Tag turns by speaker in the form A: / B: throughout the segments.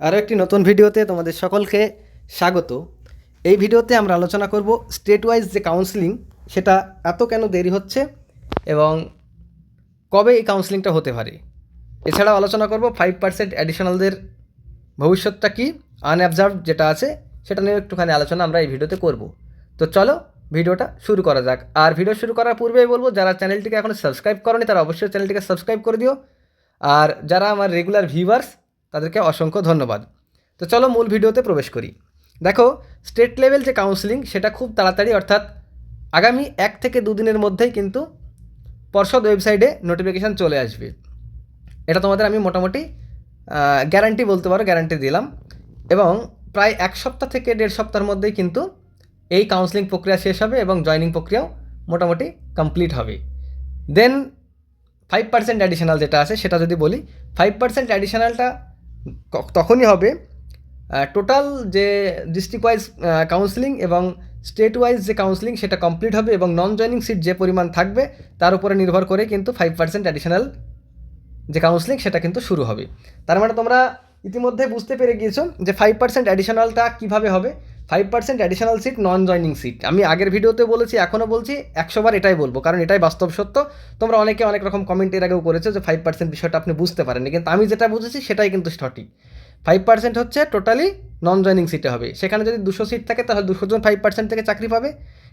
A: আরও একটি নতুন ভিডিওতে তোমাদের সকলকে স্বাগত। এই ভিডিওতে আমরা আলোচনা করব স্টেট ওয়াইজ যে কাউন্সিলিং সেটা এত কেন দেরি হচ্ছে এবং কবে এই কাউন্সিলিংটা হতে পারে? এছাড়াও আলোচনা করব ফাইভ পার্সেন্ট অ্যাডিশনালদের ভবিষ্যৎটা কি আনঅবজার্ভ যেটা আছে, সেটা নিয়ে একটুখানি আলোচনা আমরা এই ভিডিওতে করব। তো চলো ভিডিওটা শুরু করা যাক। আর ভিডিও শুরু করার পূর্বেই বলব, যারা চ্যানেলটিকে এখনও সাবস্ক্রাইব করনি, তারা অবশ্যই চ্যানেলটিকে সাবস্ক্রাইব করে দিও। আর যারা আমার রেগুলার ভিউয়ার্স তাদেরকে অসংখ্য ধন্যবাদ। তো চলো মূল ভিডিওতে প্রবেশ করি। দেখো স্টেট লেভেল যে কাউন্সিলিং সেটা খুব তাড়াতাড়ি, অর্থাৎ আগামী এক থেকে দুদিনের মধ্যেই কিন্তু পর্ষদ ওয়েবসাইটে নোটিফিকেশান চলে আসবে। এটা তোমাদের আমি মোটামুটি গ্যারান্টি বলতে পারো গ্যারান্টি দিলাম। এবং প্রায় এক সপ্তাহ থেকে দেড় সপ্তাহের মধ্যেই কিন্তু এই কাউন্সিলিং প্রক্রিয়া শেষ হবে এবং জয়নিং প্রক্রিয়াও মোটামুটি কমপ্লিট হবে। দেন ফাইভ পার্সেন্ট অ্যাডিশনাল যেটা আছে, সেটা যদি বলি ফাইভ পার্সেন্ট অ্যাডিশনালটা তখনই হবে টোটাল যে ডিস্ট্রিক্ট ওয়াইজ কাউন্সিলিং এবং স্টেট ওয়াইজ যে কাউন্সিলিং সেটা কমপ্লিট হবে এবং নন জয়নিং সিট যে পরিমাণ থাকবে তার উপরে নির্ভর করে কিন্তু ফাইভ পার্সেন্ট অ্যাডিশনাল যে কাউন্সিলিং সেটা কিন্তু শুরু হবে। তার মানে তোমরা ইতিমধ্যে বুঝতে পেরে গিয়েছো যে ফাইভ পার্সেন্ট অ্যাডিশনালটা কীভাবে হবে five percent additional seat non joining seat আমি আগের ভিডিওতে বলেছি এখনও বলছি, একশোবার এটাই বলব, কারণ এটাই বাস্তব সত্য। তোমরা অনেকে অনেক রকম কমেন্ট এর আগেও করেছ যে ফাইভ পার্সেন্ট বিষয়টা আপনি বুঝতে পারেননি, কিন্তু আমি যেটা বুঝেছি সেটাই কিন্তু সঠিক। ফাইভ পার্সেন্ট হচ্ছে টোটালি নন জয়নিং সিটে হবে। সেখানে যদি দুশো সিট থাকে, তাহলে দুশো জন ফাইভ পার্সেন্ট থেকে চাকরি পাবে,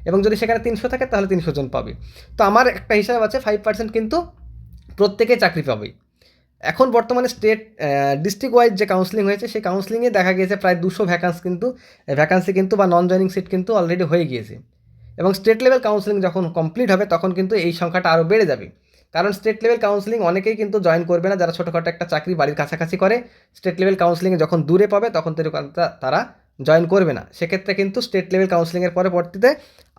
A: এবং যদি সেখানে তিনশো থাকে, তাহলে তিনশো জন পাবে। তো আমার একটা হিসাব আছে ফাইভ পার্সেন্ট কিন্তু প্রত্যেকে চাকরি পাবে। এখন বর্তমানে স্টেট ডিস্ট্রিক্ট ওয়াইজ যে কাউন্সিলিং হয়েছে, সেই কাউন্সিলিংয়ে দেখা গিয়েছে প্রায় দুশো ভ্যাকান্স কিন্তু ভ্যাকান্সি কিন্তু বা নন জয়নিং সিট কিন্তু অলরেডি হয়ে গিয়েছে। এবং স্টেট লেভেল কাউন্সিলিং যখন কমপ্লিট হবে, তখন কিন্তু এই সংখ্যাটা আরও বেড়ে যাবে। কারণ স্টেট লেভেল কাউন্সিলিং অনেকেই কিন্তু জয়েন করবে না, যারা ছোটোখাটো একটা চাকরি বাড়ির কাছাকাছি করে। স্টেট লেভেল কাউন্সিলিংয়ে যখন দূরে পাবে, তখন তারা জয়েন করবে না। সেক্ষেত্রে কিন্তু স্টেট লেভেল কাউন্সিলিংয়ের পরবর্তীতে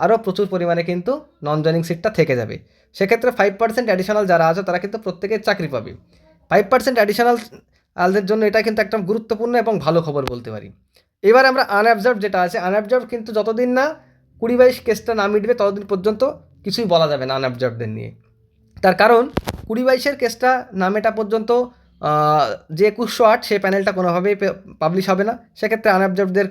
A: আরও প্রচুর পরিমাণে কিন্তু নন জয়নিং সিটটা থেকে যাবে। সেক্ষেত্রে ফাইভ পার্সেন্ট অ্যাডিশনাল যারা আছে, তারা কিন্তু প্রত্যেকের চাকরি পাবে। ফাইভ পার্সেন্ট অ্যাডিশনাল আলদের জন্য এটা কিন্তু একটা গুরুত্বপূর্ণ এবং ভালো খবর বলতে পারি এবার আমরা আনঅবজার্ভ যেটা আছে আনঅ্যাবজার্ভ কিন্তু যতদিন না কুড়ি বাইশ কেসটা না মিটবে ততদিন পর্যন্ত কিছুই বলা যাবে না আনঅবজার্ভদের নিয়ে তার কারণ কুড়ি বাইশের কেসটা না মেটা পর্যন্ত যে একুশশো আট সেই প্যানেলটা কোনোভাবেই পাবলিশ হবে না। সেক্ষেত্রে আনঅবজার্ভদের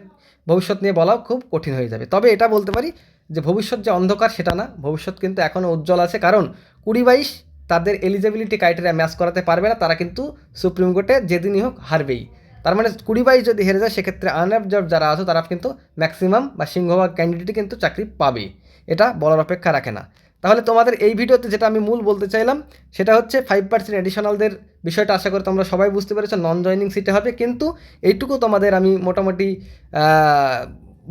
A: ভবিষ্যৎ নিয়ে বলাও খুব কঠিন হয়ে যাবে। তবে এটা বলতে পারি যে ভবিষ্যৎ যে অন্ধকার সেটা না। ভবিষ্যৎ কিন্তু এখনও উজ্জ্বল আছে। কারণ কুড়ি বাইশ তাদের এলিজিবিলিটি ক্রাইটেরিয়া ম্যাচ করাতে পারবে না, তারা কিন্তু সুপ্রিম কোর্টে যেদিনই হোক হারবেই। তার মানে কুড়ি বাইশ যদি হেরে যায়, সেক্ষেত্রে আনঅবজার্ভ যারা আছে, তারা কিন্তু ম্যাক্সিমাম বা সিংহভাগ ক্যান্ডিডেটই কিন্তু চাকরি পাবে এটা বলার অপেক্ষা রাখে না। তাহলে তোমাদের এই ভিডিওতে যেটা আমি মূল বলতে চাইলাম, সেটা হচ্ছে ফাইভ পার্সেন্ট অ্যাডিশনালদের বিষয়টা। আশা করি তোমরা সবাই বুঝতে পেরেছ নন জয়নিং সিটে হবে। কিন্তু এইটুকু তোমাদের আমি মোটামুটি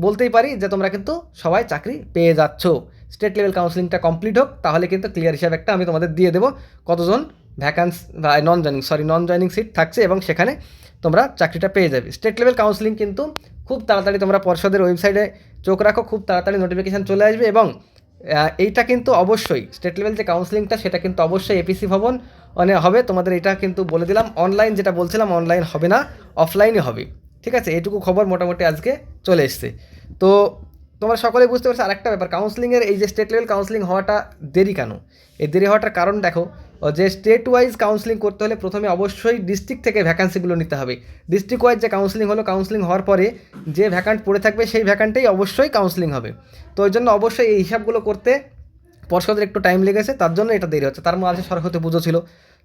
A: বলতেই পারি যে তোমরা কিন্তু সবাই চাকরি পেয়ে যাচ্ছ। স্টেট লেভেল কাউন্সিলিংটা কমপ্লিট হোক, তাহলে কিন্তু ক্লিয়ার হিসাব একটা আমি তোমাদের দিয়ে দেবো কতজন vacancy non joining sorry non joining seat থাকছে এবং সেখানে তোমরা চাকরিটা পেয়ে যাবে। স্টেট লেভেল কাউন্সিলিং কিন্তু খুব তাড়াতাড়ি তোমরা পর্ষদের ওয়েবসাইটে চোখ রাখো, খুব তাড়াতাড়ি নোটিফিকেশান চলে আসবে এবং এইটা কিন্তু অবশ্যই স্টেট লেভেল যে কাউন্সিলিংটা সেটা কিন্তু অবশ্যই এপিসি ভবন মানে হবে, তোমাদের এটা কিন্তু বলে দিলাম অনলাইন যেটা বলছিলাম অনলাইন হবে না অফলাইনে হবে। ঠিক আছে, এইটুকু খবর মোটামুটি আজকে চলে এসছে। তো তোমরা সকলেই বুঝতে পারছ আরেকটা ব্যাপার। কাউন্সিলিংয়ের এই যে স্টেট লেভেল কাউন্সিলিং হওয়াটা দেরি কেন? এই দেরি হওয়াটার কারণ দেখো যে স্টেট ওয়াইজ কাউন্সিলিং করতে হলে প্রথমে অবশ্যই ডিস্ট্রিক্ট থেকে ভ্যাকান্সিগুলো নিতে হবে। ডিস্ট্রিক্ট ওয়াইজ যে কাউন্সিলিং হলো কাউন্সিলিং হওয়ার পরে যে ভ্যাকান্ট পড়ে থাকবে, সেই ভ্যাকান্টেই অবশ্যই কাউন্সিলিং হবে। তো ওই জন্য অবশ্যই এই হিসাবগুলো করতে পর্ষদের একটু টাইম লেগেছে, তার জন্য এটা দেরি হচ্ছে। তার মাঝে সরস্বতী পুজো ছিল।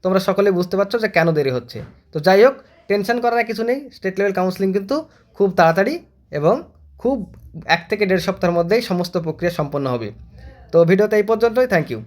A: তোমরা সকলে বুঝতে পারছ যে কেন দেরি হচ্ছে। তো যাই হোক টেনশন করার কিছু নেই। স্টেট লেভেল কাউন্সিলিং কিন্তু খুব তাড়াতাড়ি এবং খুব এক থেকে দেড় সপ্তাহের মধ্যেই সমস্ত প্রক্রিয়া সম্পন্ন হবে। তো ভিডিওতে এই পর্যন্তই থ্যাংক ইউ